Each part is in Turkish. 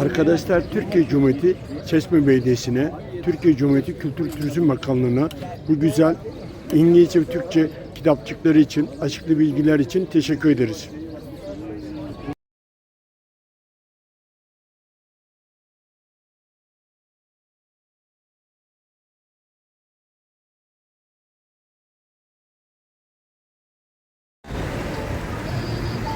Arkadaşlar Türkiye Cumhuriyeti Çeşme Belediyesi'ne, Türkiye Cumhuriyeti Kültür Turizm Bakanlığı'na bu güzel İngilizce ve Türkçe kitapçıkları için, açıklı bilgiler için teşekkür ederiz.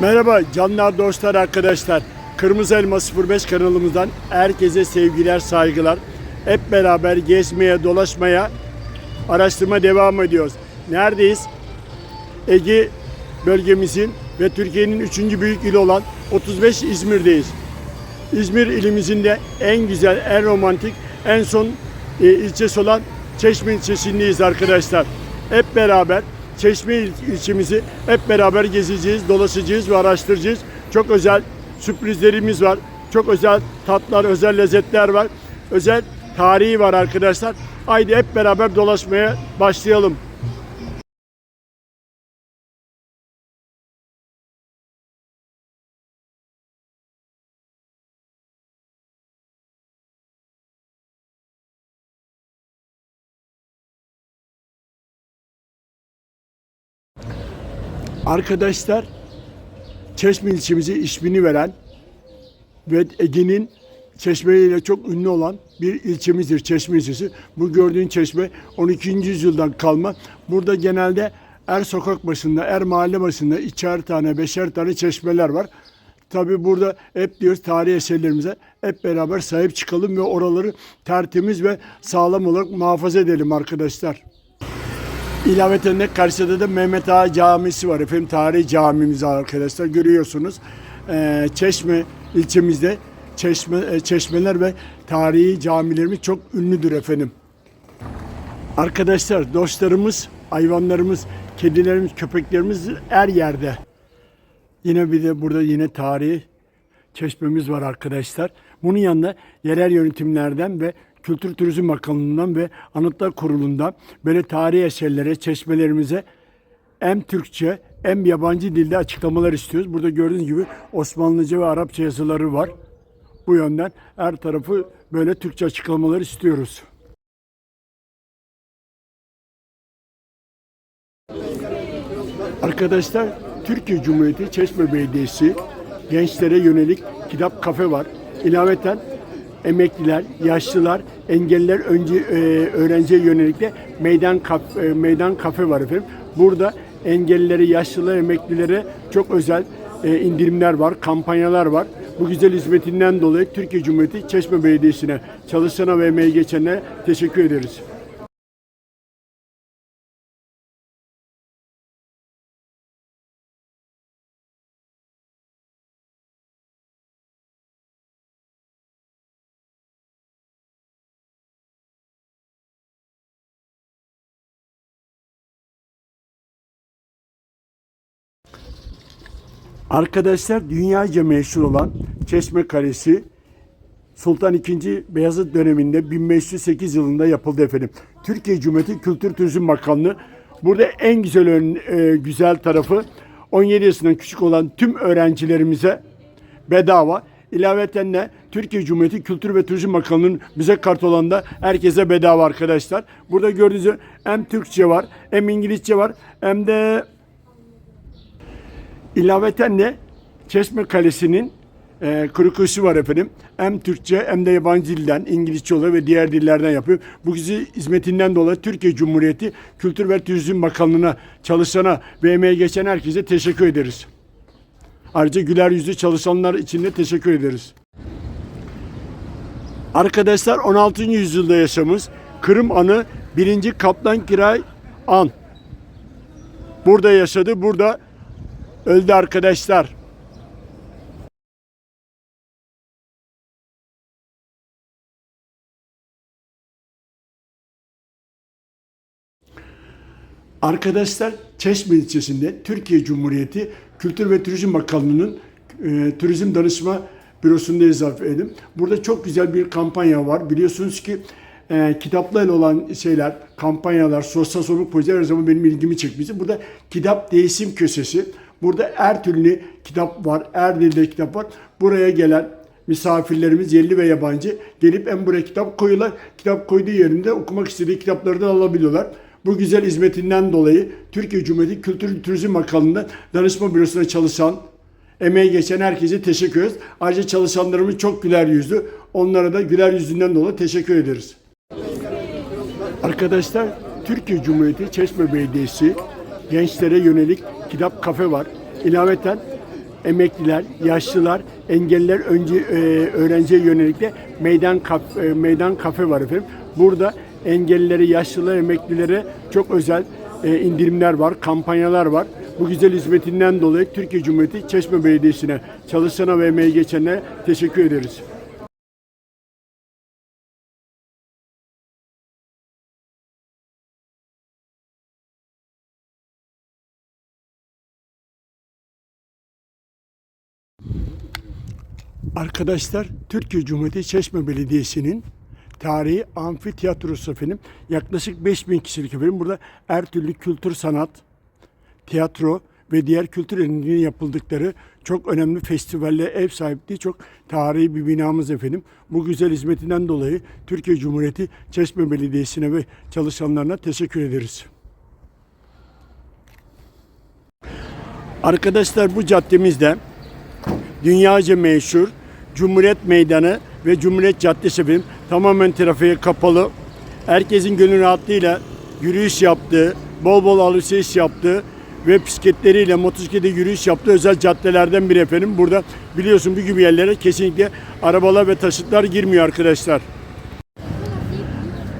Merhaba canlar dostlar arkadaşlar. Kırmızı Elma 05 kanalımızdan herkese sevgiler saygılar. Hep beraber gezmeye dolaşmaya araştırma devam ediyoruz. Neredeyiz? Ege bölgemizin ve Türkiye'nin üçüncü büyük ili olan 35 İzmir'deyiz. İzmir ilimizin de en güzel, en romantik, en son e, ilçesi olan Çeşme ilçesindeyiz arkadaşlar. Hep beraber Çeşme il- ilçemizi hep beraber gezeceğiz, dolaşacağız ve araştıracağız. Çok özel sürprizlerimiz var. Çok özel tatlar, özel lezzetler var. Özel tarihi var arkadaşlar. Haydi hep beraber dolaşmaya başlayalım. Arkadaşlar Çeşme ilçemize ismini veren ve Ege'nin Çeşme çok ünlü olan bir ilçemizdir Çeşme ilçesi. Bu gördüğün çeşme 12. yüzyıldan kalma. Burada genelde er sokak başında, er mahalle başında içer tane, beşer tane çeşmeler var. Tabi burada hep diyoruz tarihi eserlerimize hep beraber sahip çıkalım ve oraları tertemiz ve sağlam olarak muhafaza edelim arkadaşlar. İlaveten karşıda da Mehmet Ağa Camisi var efendim. Tarihi camimiz arkadaşlar görüyorsunuz. Ee, Çeşme ilçemizde çeşme, e, çeşmeler ve tarihi camilerimiz çok ünlüdür efendim. Arkadaşlar dostlarımız, hayvanlarımız, kedilerimiz, köpeklerimiz her yerde. Yine bir de burada yine tarihi çeşmemiz var arkadaşlar. Bunun yanında yerel yönetimlerden ve Kültür Turizm Bakanlığı'ndan ve Anıtlar Kurulu'ndan böyle tarihi eserlere, çeşmelerimize hem Türkçe hem yabancı dilde açıklamalar istiyoruz. Burada gördüğünüz gibi Osmanlıca ve Arapça yazıları var. Bu yönden her tarafı böyle Türkçe açıklamalar istiyoruz. Arkadaşlar Türkiye Cumhuriyeti Çeşme Belediyesi gençlere yönelik kitap kafe var. İlaveten emekliler, yaşlılar, engelliler önce e, öğrenciye yönelik de meydan kaf, e, meydan kafe var efendim. Burada engellilere, yaşlılara, emeklilere çok özel e, indirimler var, kampanyalar var. Bu güzel hizmetinden dolayı Türkiye Cumhuriyeti Çeşme Belediyesi'ne, çalışana ve emeği geçenlere teşekkür ederiz. Arkadaşlar dünyaca meşhur olan Çeşme Kalesi Sultan II. Beyazıt döneminde 1508 yılında yapıldı efendim. Türkiye Cumhuriyeti Kültür Turizm Bakanlığı burada en güzel ön- e, güzel tarafı 17 yaşından küçük olan tüm öğrencilerimize bedava. İlaveten de Türkiye Cumhuriyeti Kültür ve Turizm Bakanlığı'nın bize kart olan da herkese bedava arkadaşlar. Burada gördüğünüz gibi hem Türkçe var hem İngilizce var hem de İlaveten de Çeşme Kalesi'nin e, kuşu var efendim. Hem Türkçe hem de yabancı dilden, İngilizce oluyor ve diğer dillerden yapıyor. Bu güzel hizmetinden dolayı Türkiye Cumhuriyeti Kültür ve Turizm Bakanlığı'na, çalışana ve emeği geçen herkese teşekkür ederiz. Ayrıca güler yüzlü çalışanlar için de teşekkür ederiz. Arkadaşlar 16. yüzyılda yaşamış Kırım Anı 1. Kaplan Kiray An. Burada yaşadı, burada öldü arkadaşlar. Arkadaşlar Çeşme ilçesinde Türkiye Cumhuriyeti Kültür ve Turizm Bakanlığı'nın e, Turizm Danışma Bürosu'ndayız efendim. Burada çok güzel bir kampanya var. Biliyorsunuz ki e, kitaplarla olan şeyler, kampanyalar, sosyal sorumluluk projeler her zaman benim ilgimi çekmişti. Burada kitap değişim köşesi. Burada her türlü kitap var, her dilde kitap var. Buraya gelen misafirlerimiz yerli ve yabancı gelip en buraya kitap koyuyorlar. Kitap koyduğu yerinde okumak istediği kitapları da alabiliyorlar. Bu güzel hizmetinden dolayı Türkiye Cumhuriyeti Kültür Turizm Bakanlığı'nda danışma bürosunda çalışan, emeği geçen herkese teşekkür ederiz. Ayrıca çalışanlarımız çok güler yüzlü. Onlara da güler yüzünden dolayı teşekkür ederiz. Arkadaşlar Türkiye Cumhuriyeti Çeşme Belediyesi gençlere yönelik kitap kafe var. İlaveten emekliler, yaşlılar, engelliler önce e, öğrenciye yönelik de meydan kaf, e, meydan kafe var efendim. Burada engellilere, yaşlılara, emeklilere çok özel e, indirimler var, kampanyalar var. Bu güzel hizmetinden dolayı Türkiye Cumhuriyeti Çeşme Belediyesi'ne, çalışana ve emeği geçenlere teşekkür ederiz. Arkadaşlar Türkiye Cumhuriyeti Çeşme Belediyesi'nin tarihi amfiteyatrosu efendim. Yaklaşık 5000 kişilik efendim. Burada her türlü kültür sanat, tiyatro ve diğer kültür ürünlerinin yapıldıkları çok önemli festivalle ev sahipliği çok tarihi bir binamız efendim. Bu güzel hizmetinden dolayı Türkiye Cumhuriyeti Çeşme Belediyesi'ne ve çalışanlarına teşekkür ederiz. Arkadaşlar bu caddemizde dünyaca meşhur Cumhuriyet Meydanı ve Cumhuriyet Caddesi efendim tamamen trafiğe kapalı. Herkesin gönül rahatlığıyla yürüyüş yaptığı, bol bol alışveriş yaptığı ve bisikletleriyle motosiklete yürüyüş yaptığı özel caddelerden biri efendim. Burada biliyorsun bu gibi yerlere kesinlikle arabalar ve taşıtlar girmiyor arkadaşlar.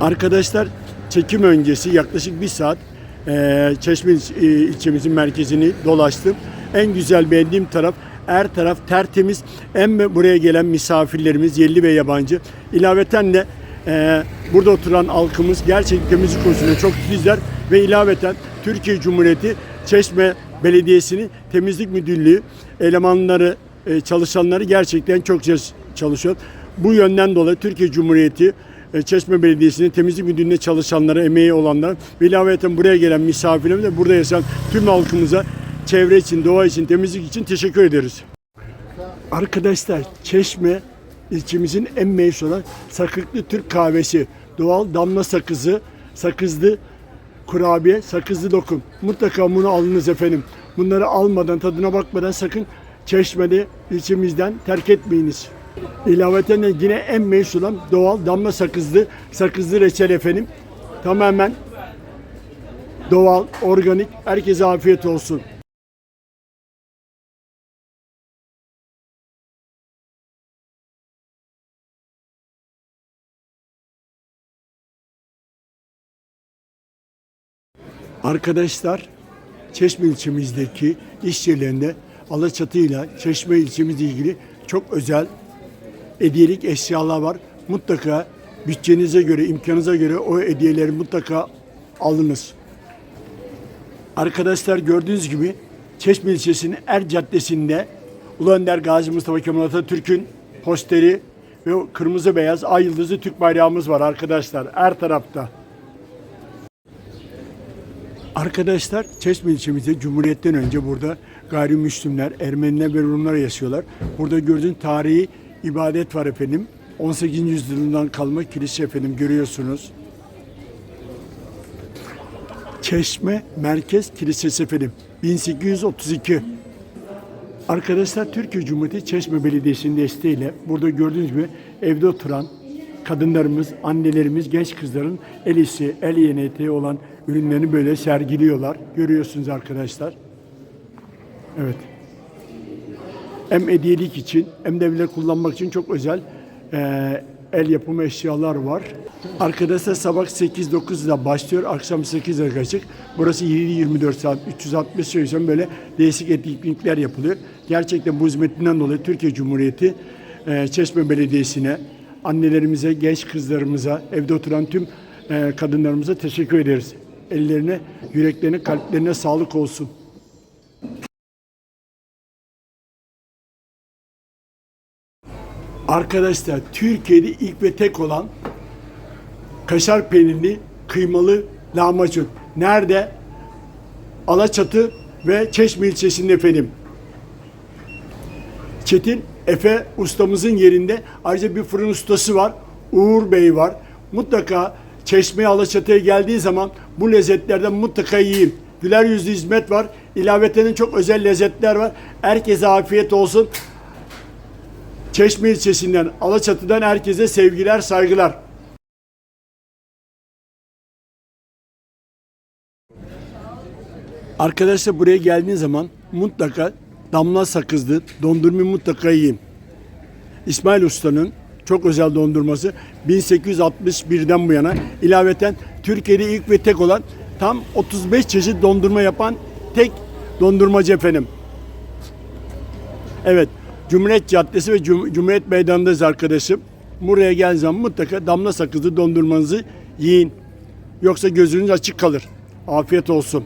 Arkadaşlar çekim öncesi yaklaşık bir saat eee Çeşme il- e, ilçemizin merkezini dolaştım. En güzel beğendiğim taraf her taraf tertemiz. Hem buraya gelen misafirlerimiz yerli ve yabancı. İlaveten de eee, burada oturan halkımız gerçekten temizlik konusunda çok titizler ve ilaveten Türkiye Cumhuriyeti Çeşme Belediyesi'nin temizlik müdürlüğü elemanları, e, çalışanları gerçekten çok çalışıyor. Bu yönden dolayı Türkiye Cumhuriyeti e, Çeşme Belediyesi'nin temizlik müdürlüğünde çalışanlara, emeği olanlar ve ilaveten buraya gelen misafirlerimize burada yaşayan tüm halkımıza çevre için, doğa için, temizlik için teşekkür ederiz. Arkadaşlar Çeşme ilçemizin en meşhur olan Sakıklı Türk kahvesi, doğal damla sakızı, sakızlı kurabiye, sakızlı lokum. Mutlaka bunu alınız efendim. Bunları almadan, tadına bakmadan sakın Çeşme'de ilçemizden terk etmeyiniz. İlaveten de yine en meşhur olan doğal damla sakızlı, sakızlı reçel efendim. Tamamen doğal, organik. Herkese afiyet olsun. Arkadaşlar Çeşme ilçemizdeki iş yerlerinde Alaçatı ile Çeşme ilçemizle ilgili çok özel hediyelik eşyalar var. Mutlaka bütçenize göre, imkanınıza göre o hediyeleri mutlaka alınız. Arkadaşlar gördüğünüz gibi Çeşme ilçesinin Er Caddesi'nde Ulu Önder Gazi Mustafa Kemal Atatürk'ün posteri ve kırmızı beyaz ay yıldızlı Türk bayrağımız var arkadaşlar her tarafta. Arkadaşlar Çeşme ilçemizde Cumhuriyet'ten önce burada gayrimüslimler, Ermeniler ve Rumlar yaşıyorlar. Burada gördüğün tarihi ibadet var efendim. 18. yüzyıldan kalma kilise efendim görüyorsunuz. Çeşme Merkez Kilisesi efendim 1832. Arkadaşlar Türkiye Cumhuriyeti Çeşme Belediyesi'nin desteğiyle burada gördüğünüz gibi evde oturan kadınlarımız, annelerimiz, genç kızların el işi, el yeneği olan ürünlerini böyle sergiliyorlar. Görüyorsunuz arkadaşlar. Evet. Hem hediyelik için hem de bile kullanmak için çok özel eee, el yapımı eşyalar var. Arkadaşlar sabah 8-9'da başlıyor, akşam 8'e açık. Burası 7-24 saat, 360 söylesem böyle değişik etkinlikler yapılıyor. Gerçekten bu hizmetinden dolayı Türkiye Cumhuriyeti eee, Çeşme Belediyesi'ne, annelerimize, genç kızlarımıza, evde oturan tüm eee, kadınlarımıza teşekkür ederiz. Ellerine, yüreklerine, kalplerine sağlık olsun. Arkadaşlar Türkiye'de ilk ve tek olan kaşar peynirli kıymalı lahmacun. Nerede? Alaçatı ve Çeşme ilçesinde efendim. Çetin Efe ustamızın yerinde ayrıca bir fırın ustası var. Uğur Bey var. Mutlaka Çeşme Alaçatı'ya geldiği zaman bu lezzetlerden mutlaka yiyin. Güler yüzlü hizmet var. İlaveten çok özel lezzetler var. Herkese afiyet olsun. Çeşme ilçesinden, Alaçatı'dan herkese sevgiler, saygılar. Arkadaşlar buraya geldiğiniz zaman mutlaka damla sakızlı dondurmayı mutlaka yiyin. İsmail Usta'nın çok özel dondurması 1861'den bu yana ilaveten Türkiye'de ilk ve tek olan tam 35 çeşit dondurma yapan tek dondurmacı efendim. Evet, Cumhuriyet Caddesi ve Cum- Cumhuriyet Meydanı'ndayız arkadaşım. Buraya geldiğiniz zaman mutlaka damla sakızlı dondurmanızı yiyin. Yoksa gözünüz açık kalır. Afiyet olsun.